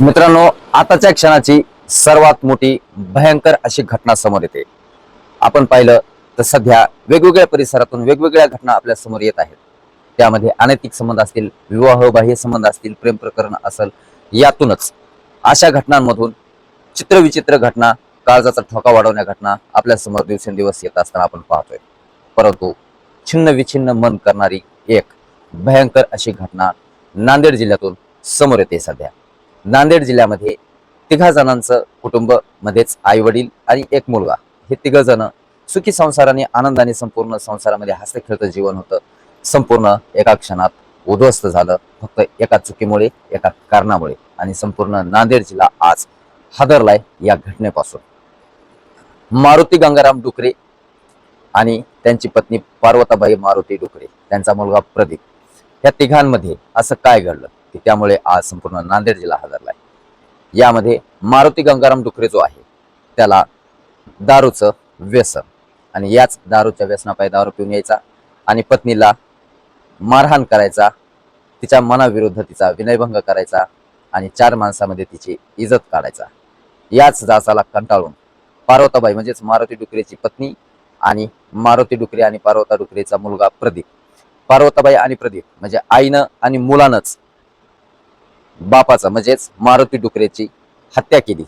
मित्रांनो आताच्या क्षणाची सर्वात मोठी भयंकर अशी घटना समोर येते. आपण पाहिलं तर सध्या वेगवेगळ्या परिसरातून वेगवेगळ्या घटना आपल्यासमोर येत आहेत. त्यामध्ये अनैतिक संबंध असतील विवाह बाह्य संबंध असतील प्रेम प्रकरण असेल यातूनच अशा घटनांमधून चित्रविचित्र घटना काळजाचा ठोका वाढवण्या घटना आपल्यासमोर दिवसेंदिवस येत असताना आपण पाहतोय. परंतु छिन्न विछिन्न मन करणारी एक भयंकर अशी घटना नांदेड जिल्ह्यातून समोर येते सध्या. नांदेड जिल्ह्यामध्ये तिघा जणांचं कुटुंब मध्येच आई वडील आणि एक मुलगा. हे तिघ जण सुखी संसाराने आनंदाने संपूर्ण संसारामध्ये हसत खेळतं जीवन होतं. संपूर्ण एका क्षणात उद्ध्वस्त झालं. फक्त एका चुकीमुळे एका कारणामुळे आणि संपूर्ण नांदेड जिल्हा आज हादरलाय या घटनेपासून. मारुती गंगाराम डुकरे आणि त्यांची पत्नी पार्वताबाई मारुती डुकरे त्यांचा मुलगा प्रदीप. या तिघांमध्ये असं काय घडलं? की त्यामुळे आज संपूर्ण नांदेड जिल्हा हादरलाय. यामध्ये मारुती गंगाराम डुकरे जो आहे त्याला दारूचं व्यसन आणि याच दारूच्या व्यसनापायी दारू पिऊन यायचा आणि पत्नीला मारहाण करायचा तिच्या मनाविरुद्ध तिचा विनयभंग करायचा आणि चार माणसामध्ये तिची इज्जत काढायचा. याच जासाला कंटाळून पार्वताबाई म्हणजेच मारुती डुकरेची पत्नी आणि मारुती डुकरे आणि पार्वता डुकरेचा मुलगा प्रदीप. पार्वताबाई आणि प्रदीप म्हणजे आईनं आणि मुलानंच बापाचं म्हणजेच मारुती डुकरेची हत्या केली.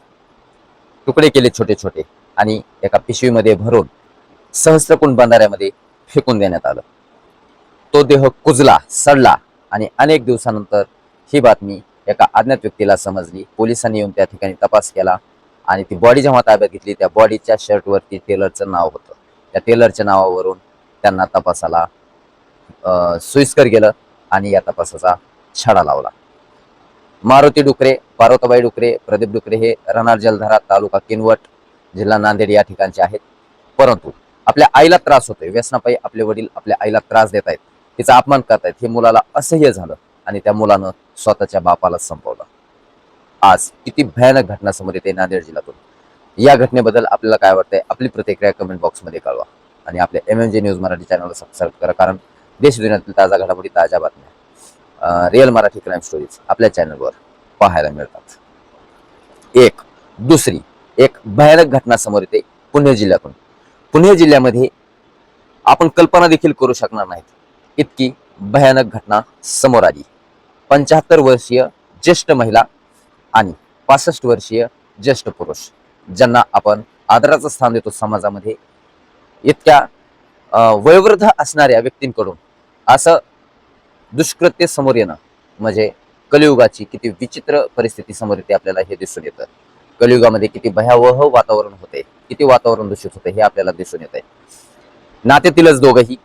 तुकडे केले छोटे छोटे आणि एका पिशवीमध्ये भरून सहस्त्रकुंड बंधाऱ्यामध्ये फेकून देण्यात आलं. तो देह कुजला सडला आणि अनेक दिवसानंतर ही बातमी एका अज्ञात व्यक्तीला समजली. पोलिसांनी येऊन त्या ठिकाणी तपास केला आणि ती बॉडी जेव्हा ताब्यात घेतली त्या बॉडीच्या शर्टवरती टेलरचं नाव होतं. त्या टेलरच्या नावावरून त्यांना तपासाला सोयीस्कर गेलं आणि या तपासाचा छडा लावला. मारुती डुकरे पार्वताबाई डुकरे प्रदीप डुकरे हे रणार जलधारा तालुका किनवट जिल्हा नांदेड या ठिकाणचे आहेत. परंतु आपल्या आईला त्रास होतोय. व्यसनापायी आपले वडील आपल्या आईला त्रास देत आहेत. तिचा अपमान करतायत हे मुलाला असह्य झालं आणि त्या मुलानं स्वतःच्या बापाला संपवलं. आज किती भयानक घटना समोर येते नांदेड जिल्ह्यातून. या घटनेबद्दल आपल्याला काय वाटतंय? आपली प्रतिक्रिया कमेंट बॉक्समध्ये कळवा. आणि आपल्या M M J news Marathi चॅनलला सबस्क्राईब करा. कारण देश दुनियातील ताजा घडामोडी ताज्या बातम्या. रिअल मराठी क्राईम स्टोरीज आपल्या चॅनलवर पाहायला मिळतात. एक दुसरी एक भयानक घटना समोर येते पुणे जिल्ह्यातून. पुणे जिल्ह्यामध्ये आपण कल्पना देखील करू शकणार नाहीत. इतकी भयानक घटना समोर आली. पंच्याहत्तर वर्षीय ज्येष्ठ महिला आणि पासष्ट वर्षीय ज्येष्ठ पुरुष ज्यांना आपण आदराचं स्थान देतो समाजामध्ये इतक्या वयोवृद्ध असणाऱ्या व्यक्तींकडून असं दुष्कृत्य समोर येणं म्हणजे कलियुगाची किती विचित्र परिस्थिती समोर येते आपल्याला हे दिसून येतं. कलियुगामध्ये किती भयावह वातावरण होते किती वातावरण दूषित होते हे आपल्याला दिसून येत आहे नात्यातीलच दोघंही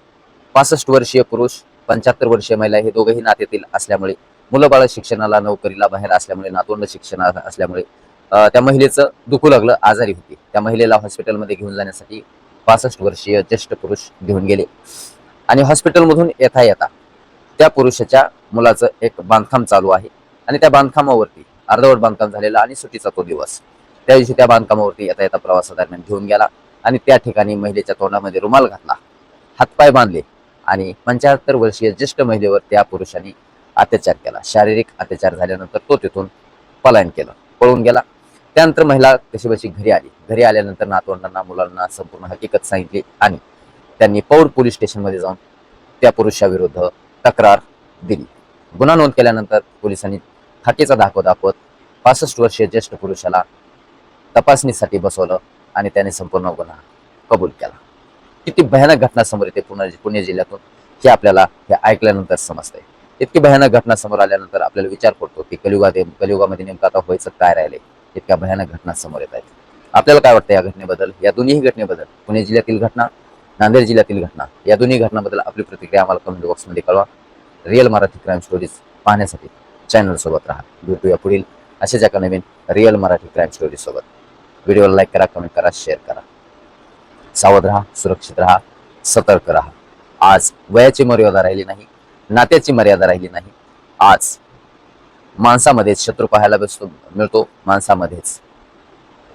पासष्ट वर्षीय पुरुष पंच्याहत्तर वर्षीय महिला हे दोघंही नात्यातील असल्यामुळे मुलं बाळ शिक्षणाला नोकरीला बाहेर असल्यामुळे नातोंड शिक्षण असल्यामुळे त्या महिलेचं दुखू लागलं आजारी होती. त्या महिलेला हॉस्पिटलमध्ये घेऊन जाण्यासाठी पासष्ट वर्षीय ज्येष्ठ पुरुष घेऊन गेले. आणि हॉस्पिटलमधून येता येता त्या पुरुषाच्या मुलाचं एक बांधकाम चालू आहे. आणि त्या बांधकामावरती अर्धवट बांधकाम झालेला आणि सुट्टीचा तो दिवस. त्या दिवशी त्या बांधकामावरती येता येता प्रवासादरम्यान घेऊन गेला आणि त्या ठिकाणी महिलेच्या तोंडामध्ये रुमाल घातला. हातपाय बांधले आणि पंच्याहत्तर वर्षीय ज्येष्ठ महिलेवर त्या पुरुषाने अत्याचार केला. शारीरिक अत्याचार झाल्यानंतर तो तिथून पलायन केलं. पळून गेला. त्यानंतर महिला कशीबशी घरी आली. घरी आल्यानंतर नातवंडांना मुलांना संपूर्ण हकीकत सांगितली आणि त्यांनी पौड पोलीस स्टेशनमध्ये जाऊन त्या पुरुषाविरुद्ध तक्रार दिली. गुन्हा नोंद केल्यानंतर पोलिसांनी हाकेचा दाखव दाखवत पासष्ट वर्षीय ज्येष्ठ पुरुषाला तपासणीसाठी बसवलं आणि त्याने संपूर्ण गुन्हा कबूल केला. किती भयानक घटना समोर येते पुणे पुणे जिल्ह्यातून हे आपल्याला हे ऐकल्यानंतर समजतंय. इतकी भयानक घटना समोर आल्यानंतर आपल्याला विचार पडतो की कलियुगात कलियुगामध्ये नेमकं आता व्हायचं काय राहिले इतक्या भयानक घटना समोर येत आहेत. आपल्याला काय वाटतं या घटनेबद्दल? या दोन्ही घटनेबद्दल? पुणे जिल्ह्यातील घटना नांदेड जिल्ह्यातील घटना या दोन्ही घटनांबद्दल आपली प्रतिक्रिया आम्हाला कमेंट बॉक्समध्ये कळवा. रिअल मराठी क्राईम स्टोरीज पाहण्यासाठी चॅनल सोबत राहा. भेटूया पुढील अशाच एका नवीन रिअल मराठी क्राईम स्टोरीज सोबत. व्हिडिओला लाईक करा कमेंट करा शेअर करा. सावध राहा सुरक्षित राहा सतर्क राहा. आज वयाची मर्यादा राहिली नाही नात्याची मर्यादा राहिली नाही. आज माणसामध्येच शत्रू पाहायला बसतो मिळतो माणसामध्येच.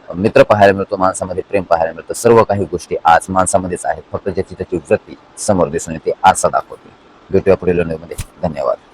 मित्र पाहायला मिळतो माणसामध्ये प्रेम पाहायला मिळतं. सर्व काही गोष्टी आज माणसामध्येच आहेत. फक्त ज्याची त्याची वृत्ती समोर दिसून येते आरसा दाखवते. भेटूया पुढील मध्ये धन्यवाद.